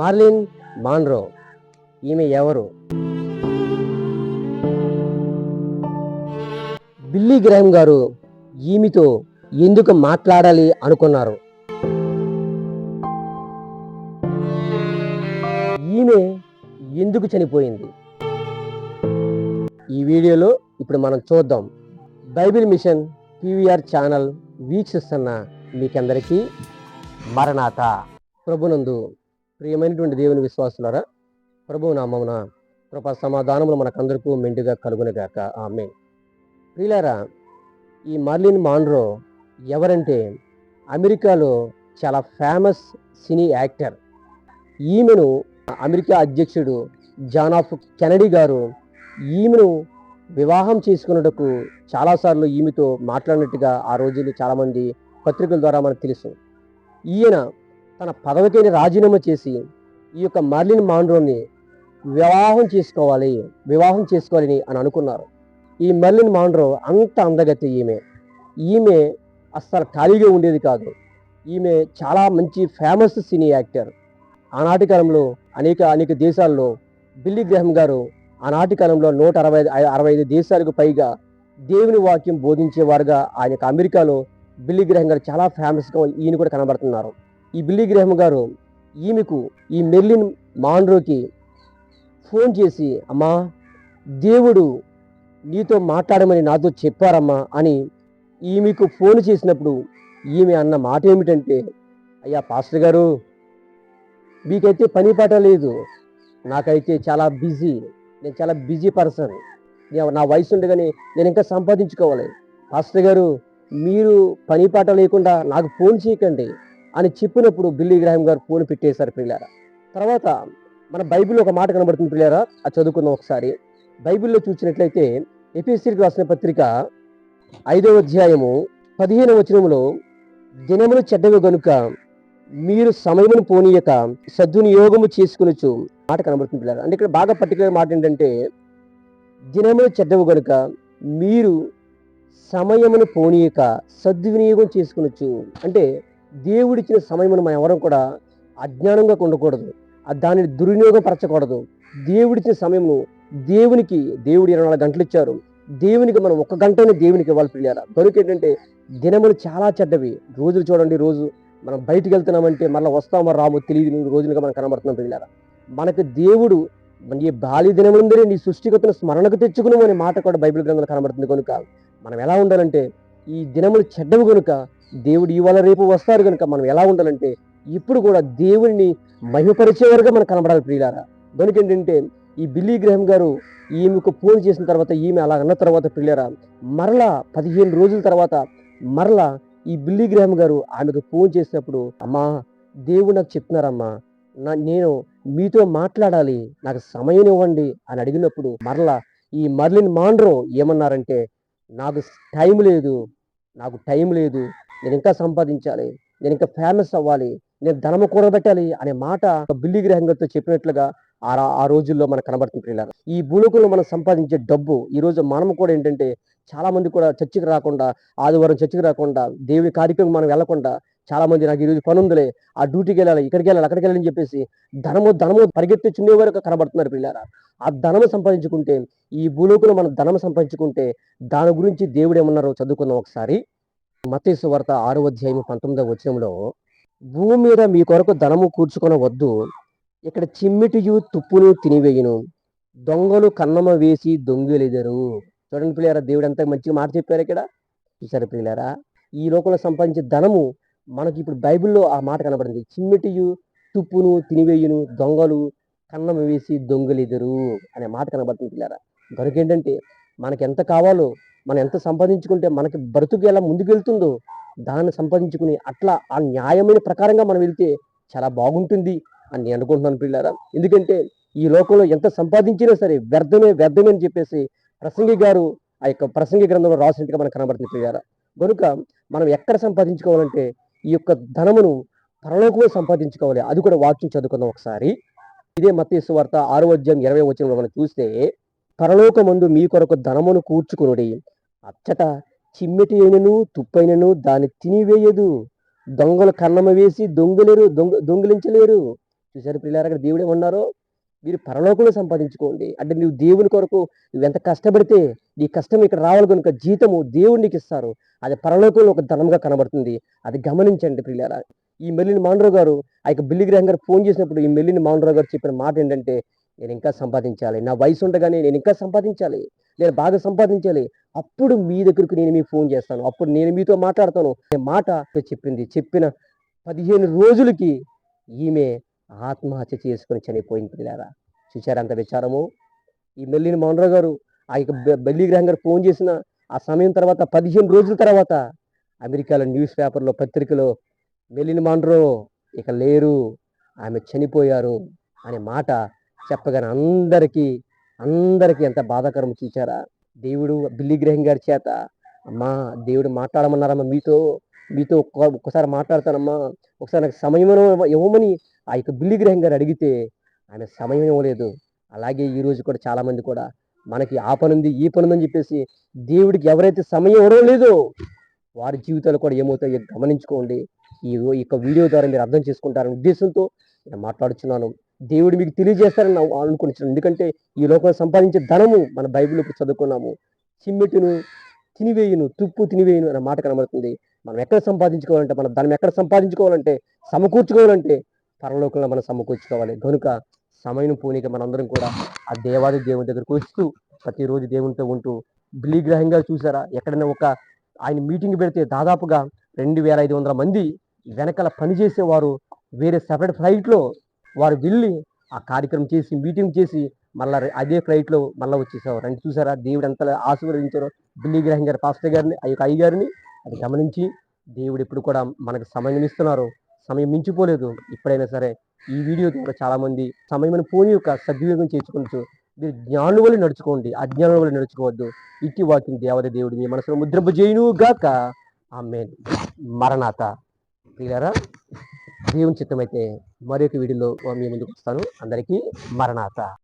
Marlin Munro. ఈమె ఎవరు? Billy గ్రహం గారు ఈమెతో ఎందుకు మాట్లాడాలి అనుకున్నారు? ఈమె ఎందుకు చనిపోయింది? ఈ వీడియోలో ఇప్పుడు మనం చూద్దాం. బైబిల్ మిషన్ పీవీఆర్ ఛానల్ వీక్షిస్తున్న మీకందరికీ మరణాత. ప్రభునందు ప్రియమైనటువంటి దేవుని విశ్వాసులారా ప్రభు నామమున కృప సమాధానములు మనకందరకు మెండుగా కలుగునగాక. ఆమె ప్రియులారా ఈ మర్లిన్ మాన్రో ఎవరంటే అమెరికాలో చాలా ఫేమస్ సినీ యాక్టర్. ఈమెను అమెరికా అధ్యక్షుడు జాన్ ఆఫ్ కెనడీ గారు ఈమెను వివాహం చేసుకున్నటకు చాలాసార్లు ఈమెతో మాట్లాడినట్టుగా ఆ రోజుల్లో చాలామంది పత్రికల ద్వారా మనకు తెలుసు. ఈయన తన పదవికైన రాజీనామా చేసి ఈ యొక్క మర్లిన్ మాండ్రోని వివాహం చేసుకోవాలి వివాహం చేసుకోవాలని అని అనుకున్నారు. ఈ మర్లిన్ మాండ్రో అంత అందగతి ఈమె. ఈమె అస్సలు ఖాళీగా ఉండేది కాదు. ఈమె చాలా మంచి ఫేమస్ సినీ యాక్టర్. ఆనాటి కాలంలో అనేక అనేక దేశాల్లో బిల్లీ గ్రహం గారు ఆనాటి కాలంలో నూట అరవై అరవై ఐదు దేశాలకు పైగా దేవుని వాక్యం బోధించేవారుగా. ఆయనకు యొక్క అమెరికాలో బిల్లీ గ్రహం గారు చాలా ఫేమస్గా ఈయన కూడా కనబడుతున్నారు. ఈ బిల్లీ గ్రహం గారు ఈమెకు ఈ మెర్లిన్ మాండ్రోకి ఫోన్ చేసి అమ్మా దేవుడు నీతో మాట్లాడమని నాతో చెప్పారమ్మా అని ఈమెకు ఫోన్ చేసినప్పుడు ఈమె అన్న మాట ఏమిటంటే అయ్యా పాస్టర్ గారు మీకైతే పని పాట లేదు. నాకైతే చాలా బిజీ. నేను చాలా బిజీ పర్సన్. నా వయసు ఉండగానే నేను ఇంకా సంపాదించుకోవాలి. పాస్టర్ గారు మీరు పని పాట లేకుండా నాకు ఫోన్ చేయకండి. అని చెప్పినప్పుడు బిల్లీ గ్రహం గారు ఫోన్ పెట్టేశారు పిల్లారా తర్వాత మన బైబిల్లో ఒక మాట కనబడుతుంది పిల్లారా అది చదువుకుందాం ఒకసారి. బైబిల్లో చూసినట్లయితే ఎపిఎస్సీకి రాసిన పత్రిక ఐదవ అధ్యాయము పదిహేను వచనంలో దినములు చెడ్డవి గనుక మీరు సమయమును పోనీయక సద్వినియోగము చేసుకునొచ్చు మాట కనబడుతుంది పిల్లలు అంటే ఇక్కడ బాగా పర్టికులర్ మాట ఏంటంటే దినములు చెడ్డవు గనుక మీరు సమయమును పోనీయక సద్వినియోగం చేసుకునొచ్చు అంటే దేవుడిచ్చిన సమయమును మనం ఎవరం కూడా అజ్ఞానంగా ఉండకూడదు దానిని దుర్వినియోగపరచకూడదు. దేవుడిచ్చిన సమయము దేవునికి దేవుడు ఇరవై నాలుగు గంటలు ఇచ్చారు. దేవునికి మనం ఒక గంటనే దేవునికి ఇవ్వాలి పిల్లారా కనుక ఏంటంటే దినములు చాలా చెడ్డవి. రోజులు చూడండి రోజు మనం బయటికి వెళ్తున్నామంటే మళ్ళీ వస్తామో రామో తెలియదు రోజులుగా మనం కనబడుతున్నాం పిల్లారా మనకు దేవుడు మన ఈ బాలి దినములందరే నీ సృష్టికతను స్మరణకు తెచ్చుకున్నాము అనే మాట కూడా బైబిల్ గ్రంథంలో కనబడుతుంది. కనుక మనం ఎలా ఉండాలంటే ఈ దినములు చెడ్డవి కనుక దేవుడు ఇవాళ రేపు వస్తారు కనుక మనం ఎలా ఉండాలంటే ఇప్పుడు కూడా దేవుడిని మహిమపరిచే మనం కనబడాలి ప్రియులారా. కనుక ఏంటంటే ఈ బిల్లీ గ్రహం గారు ఈమెకు ఫోన్ చేసిన తర్వాత ఈమె అలా అన్న తర్వాత ప్రియులారా మరలా పదిహేను రోజుల తర్వాత మరలా ఈ బిల్లీ గ్రహం గారు ఆమెకు ఫోన్ చేసినప్పుడు అమ్మా దేవుడు నాకు చెప్తున్నారమ్మా నా నేను మీతో మాట్లాడాలి నాకు సమయం ఇవ్వండి అని అడిగినప్పుడు మరలా ఈ మర్లిన్ మాండ్రో ఏమన్నారంటే నాకు టైం లేదు నాకు టైం లేదు నేను ఇంకా సంపాదించాలి నేను ఇంకా ఫేమస్ అవ్వాలి నేను ధనము కూడబెట్టాలి అనే మాట బిల్లి గ్రహంగతో చెప్పినట్లుగా ఆ ఆ రోజుల్లో మనకు కనబడుతుంది పిల్లలు ఈ భూలోకంలో మనం సంపాదించే డబ్బు ఈ రోజు మనం కూడా ఏంటంటే చాలా మంది కూడా చర్చికి రాకుండా ఆదివారం చర్చికి రాకుండా దేవుని కార్యక్రమం మనం వెళ్ళకుండా చాలా మంది నాకు ఈ రోజు పని ఉందిలే ఆ డ్యూటీకి వెళ్ళాలి ఇక్కడికి వెళ్ళాలి అక్కడికి వెళ్ళాలని చెప్పేసి ధనము ధనము పరిగెత్తి వరకు కనబడుతున్నారు పిల్లారా ఆ ధనము సంపాదించుకుంటే ఈ భూలోకంలో మనం ధనము సంపాదించుకుంటే దాని గురించి దేవుడు ఏమన్నారో చదువుకుందాం ఒకసారి. మతీసు వార్త ఆరో అధ్యాయం పంతొమ్మిదవ వచనంలో భూమి మీద మీ కొరకు ధనము కూర్చుకొని వద్దు. ఇక్కడ చిమ్మిటియు తుప్పును తినివేయును. దొంగలు కన్నమ వేసి దొంగిలిదరు. చూడండి పిల్లారా దేవుడు అంత మంచిగా మాట చెప్పారు ఇక్కడ. చూసారు పిల్లారా ఈ లోకంలో సంపాదించే ధనము మనకి ఇప్పుడు బైబిల్లో ఆ మాట కనబడింది. చిమ్మిటియు తుప్పును తినివేయును. దొంగలు కన్నం వేసి దొంగలిదరు. అనే మాట కనబడుతుంది పిల్లారా కనుక ఏంటంటే మనకి ఎంత కావాలో మనం ఎంత సంపాదించుకుంటే మనకి బ్రతుకు ఎలా ముందుకెళ్తుందో దాన్ని సంపాదించుకుని అట్లా ఆ న్యాయమైన ప్రకారంగా మనం వెళ్తే చాలా బాగుంటుంది అని నేను అనుకుంటున్నాను పిల్లారా ఎందుకంటే ఈ లోకంలో ఎంత సంపాదించినా సరే వ్యర్థమే వ్యర్థమే అని చెప్పేసి ప్రసంగి గారు ఆ యొక్క ప్రసంగి గ్రంథంలో రాసినట్టుగా మనకు కనబడుతుంది పిల్లారా కనుక మనం ఎక్కడ సంపాదించుకోవాలంటే ఈ యొక్క ధనమును పరలోకమే సంపాదించుకోవాలి. అది కూడా వాక్యం చదువుకుందాం ఒకసారి. ఇదే మత్తయి వార్త ఆరో అధ్యాయం ఇరవై వచ్చిన మనం చూస్తే పరలోకమందు మీ కొరకు ధనమును కూర్చుకునుడి. అచ్చట చిమ్మెటి అయినను తుప్పైనను దాన్ని తినివేయదు. దొంగలు కన్నమ వేసి దొంగలేరు దొంగ దొంగిలించలేరు. చూసారు పిల్లలు అక్కడ దేవుడు ఏమన్నారో? మీరు పరలోకంలో సంపాదించుకోండి. అంటే నువ్వు దేవుని కొరకు నువ్వు ఎంత కష్టపడితే నీ కష్టం ఇక్కడ రావాలి కనుక జీతము దేవుడు నీకు ఇస్తారు. అది పరలోకంలో ఒక ధనంగా కనబడుతుంది. అది గమనించండి ప్రియులారా. ఈ మెల్లిని మాండ్రావు గారు ఆ యొక్క బిల్లి గ్రహం గారు ఫోన్ చేసినప్పుడు ఈ మెల్లిని మాండ్రావు గారు చెప్పిన మాట ఏంటంటే నేను ఇంకా సంపాదించాలి. నా వయసు ఉండగానే నేను ఇంకా సంపాదించాలి. నేను బాగా సంపాదించాలి. అప్పుడు మీ దగ్గరకు నేను మీకు ఫోన్ చేస్తాను. అప్పుడు నేను మీతో మాట్లాడతాను. మాట చెప్పింది. చెప్పిన పదిహేను రోజులకి ఈమె ఆత్మహత్య చేసుకుని చనిపోయింది పిల్లారా. చూచారా అంత విచారము? ఈ మెల్లిని మౌనరావు గారు ఆ యొక్క బెల్లి గ్రహం గారు ఫోన్ చేసిన ఆ సమయం తర్వాత పదిహేను రోజుల తర్వాత అమెరికాలో న్యూస్ పేపర్లో పత్రికలో మెల్లిని మాండ్రో ఇక లేరు. ఆమె చనిపోయారు అనే మాట చెప్పగానే అందరికీ అందరికీ ఎంత బాధాకరం చూచారా? దేవుడు బిల్లి గ్రహం గారి చేత అమ్మా దేవుడు మాట్లాడమన్నారమ్మా మీతో మీతో ఒక్క ఒక్కసారి మాట్లాడతానమ్మా. ఒకసారి నాకు సమయం ఇవ్వమని ఆ యొక్క బిల్లి గ్రహం గారు అడిగితే ఆయన సమయం ఇవ్వలేదు. అలాగే ఈరోజు కూడా చాలామంది కూడా మనకి ఆ పనుంది ఈ పనుందని చెప్పేసి దేవుడికి ఎవరైతే సమయం ఇవ్వడం లేదో వారి జీవితాలు కూడా ఏమవుతాయో గమనించుకోండి. ఈ యొక్క వీడియో ద్వారా మీరు అర్థం చేసుకుంటారనే ఉద్దేశంతో నేను మాట్లాడుతున్నాను దేవుడు మీకు తెలియజేస్తారని నా- అనుకుంటున్నాను ఎందుకంటే ఈ లోకం సంపాదించే ధనము మన బైబిల్ ఇప్పుడు చదువుకున్నాము. చిమ్మెట్టును తినివేయును తుప్పు తినివేయును అనే మాట కనబడుతుంది. మనం ఎక్కడ సంపాదించుకోవాలంటే మన ధనం ఎక్కడ సంపాదించుకోవాలంటే సమకూర్చుకోవాలంటే పరలోకంలో మనం సమకూర్చుకోవాలి. కనుక సమయం పోనీక మనందరం కూడా ఆ దేవాది దేవుని దగ్గరకు వస్తూ ప్రతిరోజు దేవునితో ఉంటూ బిలీగ్రహంగా చూసారా? ఎక్కడైనా ఒక ఆయన మీటింగ్ పెడితే దాదాపుగా రెండు వేల ఐదు వందల మంది వెనకాల పనిచేసేవారు వేరే సెపరేట్ ఫ్లైట్లో వారు వెళ్ళి ఆ కార్యక్రమం చేసి మీటింగ్ చేసి మళ్ళా అదే ఫ్లైట్లో మళ్ళీ వచ్చేసేవారు అంటే చూసారా? దేవుడు ఎంత ఆశీర్వదించారో. బిల్లీ గ్రహం గారి పాస్టర్ గారిని ఆ యొక్క అయ్యగారిని అది గమనించి దేవుడు ఇప్పుడు కూడా మనకు సమయం ఇస్తున్నారు. సమయం మించిపోలేదు. ఇప్పుడైనా సరే ఈ వీడియో ద్వారా చాలామంది సమయం పోని యొక్క సద్వినియోగం చేసుకోవచ్చు మీరు జ్ఞానుల వల్ల నడుచుకోండి. అజ్ఞానుల వల్ల నడుచుకోవద్దు. ఇట్టి వాకింగ్ దేవత దేవుడు మీ మనసులో ముద్రింప గాక ఆమె మరణాత. ప్రియులారా దేవుని చిత్తమైతే మరొక వీడియోలో మీ ముందుకు వస్తాను. అందరికీ మరణాత.